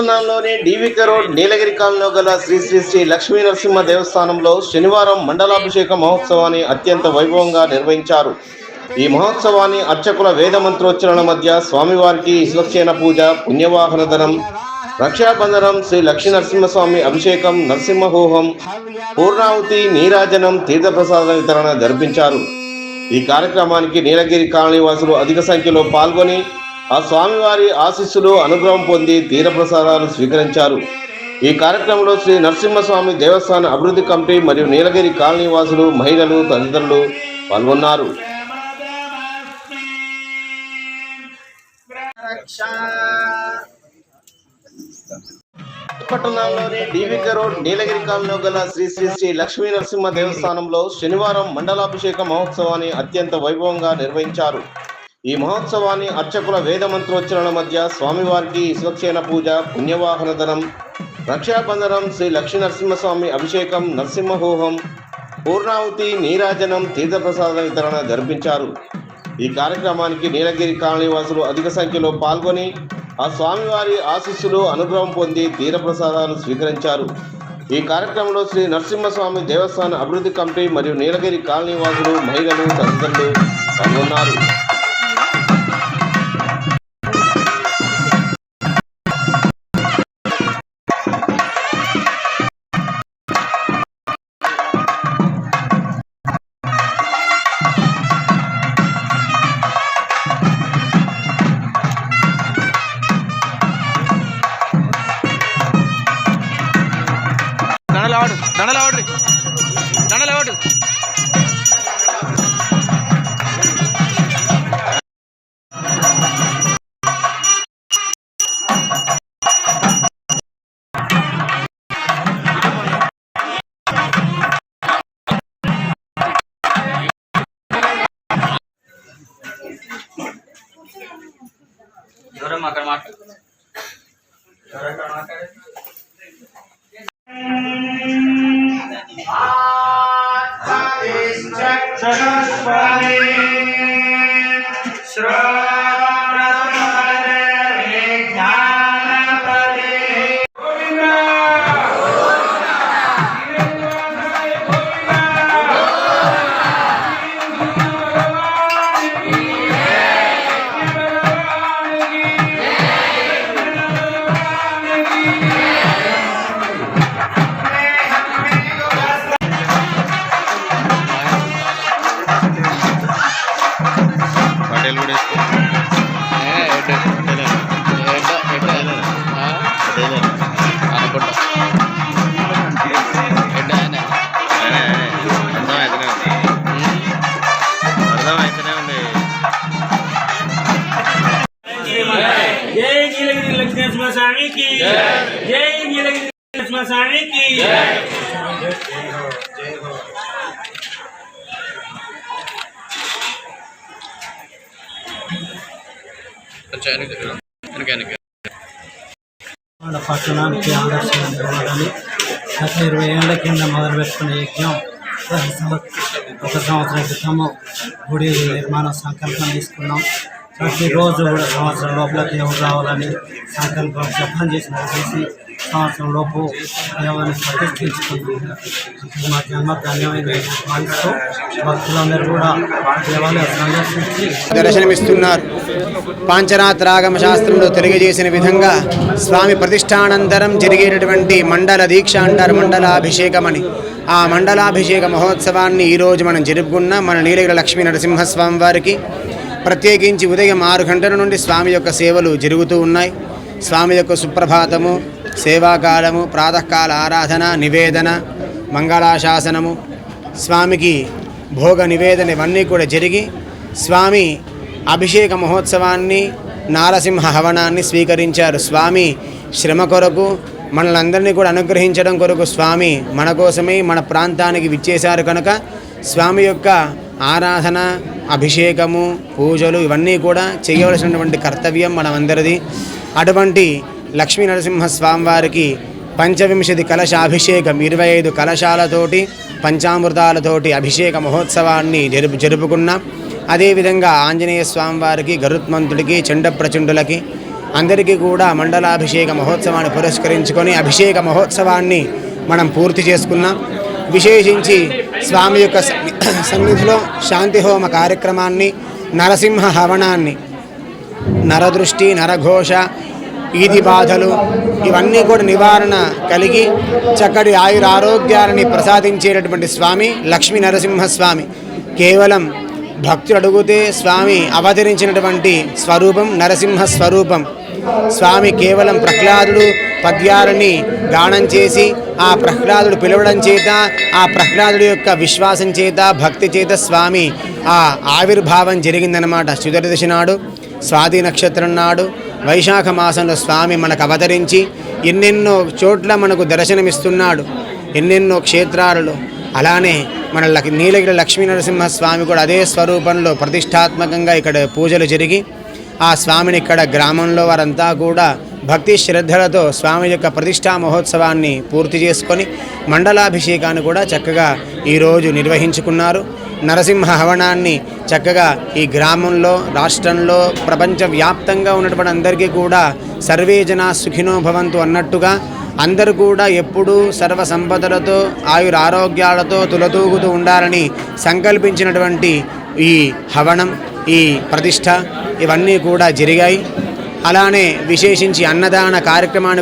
పట్టణంలోని డివికే రోడ్ నీలగిరి కాలనీలో గల శ్రీ శ్రీ శ్రీ లక్ష్మీ నరసింహ దేవస్థానంలో శనివారం మండలాభిషేక మహోత్సవాన్ని అత్యంత వైభవంగా నిర్వహించారు. ఈ మహోత్సవాన్ని అర్చకుల వేద మంత్రోచ్చరణ మధ్య స్వామివారికి విశ్వక్షేణ పూజ పుణ్యవాహన ధనం రక్షాబంధనం శ్రీ లక్ష్మీ నరసింహస్వామి అభిషేకం నరసింహహోహం పూర్ణావతి నీరాజనం తీర్థప్రసాద వితరణ జరిపించారు. ఈ కార్యక్రమానికి నీలగిరి కాలనీ వాసులు అధిక సంఖ్యలో పాల్గొని ఆ స్వామివారి ఆశీస్సులు అనుగ్రహం పొంది తీరప్రసాదాలు స్వీకరించారు. ఈ కార్యక్రమంలో శ్రీ నరసింహస్వామి దేవస్థాన అభివృద్ధి కమిటీ మరియు నీలగిరి కాలనీ వాసులు మహిళలు తదితరులు పాల్గొన్నారు. పట్టణంలోని డీవికే రోడ్ నీలగిరి కాలనీలో గల శ్రీ శ్రీ శ్రీ లక్ష్మీ నరసింహ దేవస్థానంలో శనివారం మండలాభిషేక మహోత్సవాన్ని అత్యంత వైభవంగా నిర్వహించారు. ఈ మహోత్సవాన్ని అర్చకుల వేద మంత్రోచ్చరణ మధ్య స్వామివారికి విశ్వక్షేణ పూజ పుణ్యవాహన ధనం రక్షాబంధనం శ్రీ లక్ష్మీ నరసింహస్వామి అభిషేకం నరసింహహోహం పూర్ణావతి నీరాజనం తీర్థప్రసాద వితరణ జరిపించారు. ఈ కార్యక్రమానికి నీలగిరి కాలనీ వాసులు అధిక సంఖ్యలో పాల్గొని ఆ స్వామివారి ఆశీస్సులు అనుగ్రహం పొంది తీరప్రసాదాలు స్వీకరించారు. ఈ కార్యక్రమంలో శ్రీ నరసింహస్వామి దేవస్థాన అభివృద్ధి కమిటీ మరియు నీలగిరి కాలనీ వాసులు మహిళలు తదితరులు పాల్గొన్నారు. ગરમમાં ગરમા ગરમ ગરમા કરે શ્રમ నీలగిరి జై నీలగిరి పట్టణానికి ఆదర్శంగా గత ఇరవై ఏళ్ళ కింద మొదలుపెట్టుకున్న యజ్ఞం ఒక సంవత్సరం క్రితము గుడి నిర్మాణ సంకల్పం తీసుకున్నాం. ప్రతిరోజు కూడా సంవత్సరం లోపల దేవుడు రావాలని సంకల్పం జపం చేసిన చేసి సంవత్సరం లోపు దేవుని ప్రతిష్ఠించుకున్నాం మా జన్మ ధన్యమైన భావిస్తూ భక్తులందరూ కూడా దేవాలయం సందర్శించి దర్శనమిస్తున్నారు. పాంచరాత్ర ఆగమ శాస్త్రంలో తెలియజేసిన విధంగా స్వామి ప్రతిష్టానంతరం జరిగేటటువంటి మండల దీక్ష అంటారు మండలాభిషేకమని. ఆ మండలాభిషేక మహోత్సవాన్ని ఈరోజు మనం జరుపుకున్న. మన నీలగిరి లక్ష్మీ నరసింహస్వామి వారికి ప్రత్యేకించి ఉదయం ఆరు గంటల నుండి స్వామి యొక్క సేవలు జరుగుతూ ఉన్నాయి. స్వామి యొక్క సుప్రభాతము సేవాకాలము ప్రాతకాల ఆరాధన నివేదన మంగళాశాసనము స్వామికి భోగ నివేదన ఇవన్నీ కూడా జరిగి స్వామి అభిషేక మహోత్సవాన్ని నారసింహ హవనాన్ని స్వీకరించారు. స్వామి శ్రమ కొరకు మనలందరినీ కూడా అనుగ్రహించడం కొరకు స్వామి మన కోసమే మన ప్రాంతానికి విచ్చేశారు కనుక స్వామి యొక్క ఆరాధన అభిషేకము పూజలు ఇవన్నీ కూడా చేయవలసినటువంటి కర్తవ్యం మనమందరిది. అటువంటి లక్ష్మీ నరసింహ స్వామివారికి పంచవింశతి కలశాభిషేకం ఇరవై ఐదు కలశాలతోటి పంచామృతాలతోటి అభిషేక మహోత్సవాన్ని జరుపు జరుపుకున్నాం. అదేవిధంగా ఆంజనేయ స్వామివారికి గరుత్మంతుడికి చండ ప్రచండులకి అందరికీ కూడా మండలాభిషేక మహోత్సవాన్ని పురస్కరించుకొని అభిషేక మహోత్సవాన్ని మనం పూర్తి చేసుకున్నాం. విశేషించి స్వామి యొక్క సన్నిధిలో శాంతి హోమ కార్యక్రమాన్ని నరసింహ హవనాన్ని నరదృష్టి నరఘోష ఈది బాధలు ఇవన్నీ కూడా నివారణ కలిగి చక్కటి ఆయుర ఆరోగ్యాలని ప్రసాదించేటటువంటి స్వామి లక్ష్మీ నరసింహస్వామి. కేవలం భక్తులు అడుగుతే స్వామి అవతరించినటువంటి స్వరూపం నరసింహ స్వరూపం. స్వామి కేవలం ప్రహ్లాదుడు పద్యాలని గానం చేసి ఆ ప్రహ్లాదుడు పిలవడం చేత ఆ ప్రహ్లాదుడి యొక్క విశ్వాసం చేత భక్తి చేత స్వామి ఆ ఆవిర్భావం జరిగిందనమాట సుదర్శి నాడు స్వాతి నక్షత్రం నాడు వైశాఖ మాసంలో స్వామి మనకు అవతరించి ఎన్నెన్నో చోట్ల మనకు దర్శనమిస్తున్నాడు. ఎన్నెన్నో క్షేత్రాలలో. అలానే మన లక్- నీలగిరి లక్ష్మీ నరసింహ స్వామి కూడా అదే స్వరూపంలో ప్రతిష్టాత్మకంగా ఇక్కడ పూజలు జరిగి ఆ స్వామిని ఇక్కడ గ్రామంలో వారంతా కూడా భక్తి శ్రద్ధలతో స్వామి యొక్క ప్రతిష్టా మహోత్సవాన్ని పూర్తి చేసుకొని మండలాభిషేకాన్ని కూడా చక్కగా ఈరోజు నిర్వహించుకున్నారు. నరసింహ హవనాన్ని చక్కగా ఈ గ్రామంలో రాష్ట్రంలో ప్రపంచవ్యాప్తంగా ఉన్నటువంటి అందరికీ కూడా సర్వే జనా సుఖినో భవంతు అన్నట్టుగా అందరూ కూడా ఎప్పుడూ సర్వ సంపదలతో ఆయుర ఆరోగ్యాలతో తులతూగుతూ ఉండాలని సంకల్పించినటువంటి ఈ హవనం ఈ ప్రతిష్ట ఇవన్నీ కూడా జరిగాయి. అలానే విశేషించి అన్నదాన కార్యక్రమాన్ని